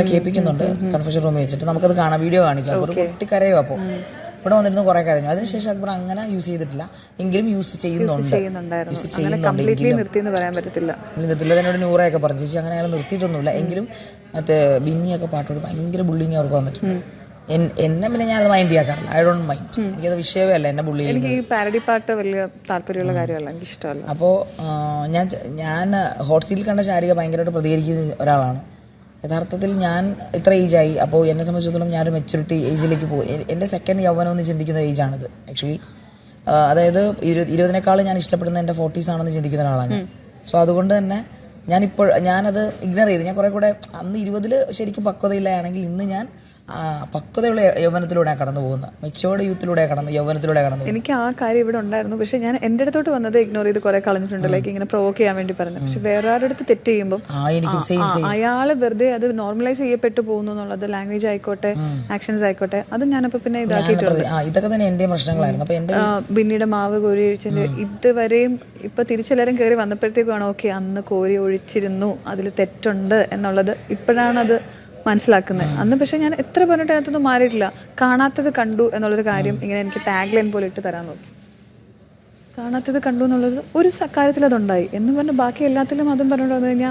നമ്മളെ കേൾപ്പിക്കുന്നുണ്ട്. കൺഫ്യൂഷൻ റൂമിൽ വെച്ചിട്ട് നമുക്കത് കാണാം. വീഡിയോ കാണിക്കാം. ഒരു കുട്ടി കരയോ അപ്പോൾ ഇവിടെ വന്നിരുന്നു കുറെ കരഞ്ഞു. അതിനുശേഷം അക്ബർ അങ്ങനെ യൂസ് ചെയ്തിട്ടില്ല. എങ്കിലും യൂസ് ചെയ്യുന്നുണ്ട്. യൂസ് ചെയ്യുന്നുണ്ട് എന്നോട് നൂറയൊക്കെ പറഞ്ഞു. ചേച്ചി അങ്ങനെ അയാൾ നിർത്തിയിട്ടൊന്നുമില്ല. എങ്കിലും മറ്റേ ബിന്നിയൊക്കെ പാട്ടോട് ഭയങ്കര ബുള്ളിങ് അവർക്ക് വന്നിട്ടുണ്ട്. എൻ- എന്നെ പിന്നെ ഞാൻ അത് മൈൻഡ് ചെയ്യാറില്ല ഐ ഡോണ്ട് മൈൻഡ് എനിക്കത് വിഷയമേ അല്ല എന്നെ ബുള്ളി എനിക്ക് ഈ പാരഡി പാട്ട് വലിയ താല്പര്യമുള്ള കാര്യമല്ല. എനിക്ക് ഇഷ്ടമല്ല. അപ്പോൾ ഞാൻ ഞാൻ ഹോട്ട് സീറ്റിൽ കണ്ട ശാരിക ഭയങ്കരമായിട്ട് പ്രതികരിക്കുന്ന ഒരാളാണ്. യഥാർത്ഥത്തിൽ ഞാൻ ഇത്ര ഏജായി അപ്പോൾ എന്നെ സംബന്ധിച്ചിടത്തോളം ഞാനൊരു മെച്ചൂരിറ്റി ഏജിലേക്ക് പോകും. എന്റെ സെക്കൻഡ് യൗവനം എന്ന് ചിന്തിക്കുന്ന ഏജാണിത് ആക്ച്വലി അതായത് ഇരു ഇരുപതിനേക്കാളും ഞാൻ ഇഷ്ടപ്പെടുന്ന എന്റെ ഫോർട്ടീസ് ആണെന്ന് ചിന്തിക്കുന്ന ഒരാളാണ്. ഞാൻ സോ അതുകൊണ്ട് തന്നെ ഞാനിപ്പോൾ ഞാനത് ഇഗ്നോർ ചെയ്തു. ഞാൻ കുറെ കൂടെ അന്ന് ഇരുപതിൽ ശരിക്കും പക്വതയില്ലായാണെങ്കിൽ ഇന്ന് ഞാൻ പക്വതയുള്ള യൗവനത്തിലൂടെ കടന്നു പോകുന്നത് മെച്ചോർഡ് യൂത്തിലൂടെ കടന്നു യൗവനത്തിലൂടെ കടന്നു എനിക്ക് ആ കാര്യം ഇവിടെ ഉണ്ടായിരുന്നു. പക്ഷെ ഞാൻ എന്റെ അടുത്തോട്ട് വന്നത് ഇഗ്നോർ ചെയ്ത് കുറെ കളഞ്ഞിട്ടുണ്ട്. ലൈക്ക് ഇങ്ങനെ പ്രൊവോക്ക് ചെയ്യാൻ വേണ്ടി പറഞ്ഞു പക്ഷെ വേറെ ആരുടെ അടുത്ത് തെറ്റ് ചെയ്യുമ്പോൾ അയാൾ വെറുതെ അത് നോർമലൈസ് ചെയ്യപ്പെട്ടു പോകുന്നു എന്നുള്ളത് ലാംഗ്വേജ് ആയിക്കോട്ടെ ആക്ഷൻസ് ആയിക്കോട്ടെ അത് ഞാനപ്പോ പിന്നെ ഇതാക്കിയിട്ടുണ്ട് ഇതൊക്കെ തന്നെ എന്റെ പ്രശ്നങ്ങളായിരുന്നു. പിന്നീട് മാവ് കോരി ഒഴിച്ചതിന്റെ ഇതുവരെയും ഇപ്പൊ തിരിച്ചെല്ലാരും കയറി വന്നപ്പോഴത്തേക്കാണ് ഓക്കെ അന്ന് കോരി ഒഴിച്ചിരുന്നു. അതിൽ തെറ്റുണ്ട് എന്നുള്ളത് ഇപ്പോഴാണ് അത് മനസ്സിലാക്കുന്നത്. അന്ന് പക്ഷെ ഞാൻ എത്ര പറഞ്ഞിട്ട് അതിനകത്തൊന്നും മാറിയിട്ടില്ല. കാണാത്തത് കണ്ടു എന്നുള്ളൊരു കാര്യം ഇങ്ങനെ എനിക്ക് ടാഗ് ലൈൻ പോലെ ഇട്ട് തരാൻ നോക്കി. കാണാത്തത് കണ്ടു എന്നുള്ളത് ഒരു കാര്യത്തിൽ അതുണ്ടായി എന്ന് പറഞ്ഞ് ബാക്കി എല്ലാത്തിലും അതും പറഞ്ഞിട്ട് വന്നു കഴിഞ്ഞാൽ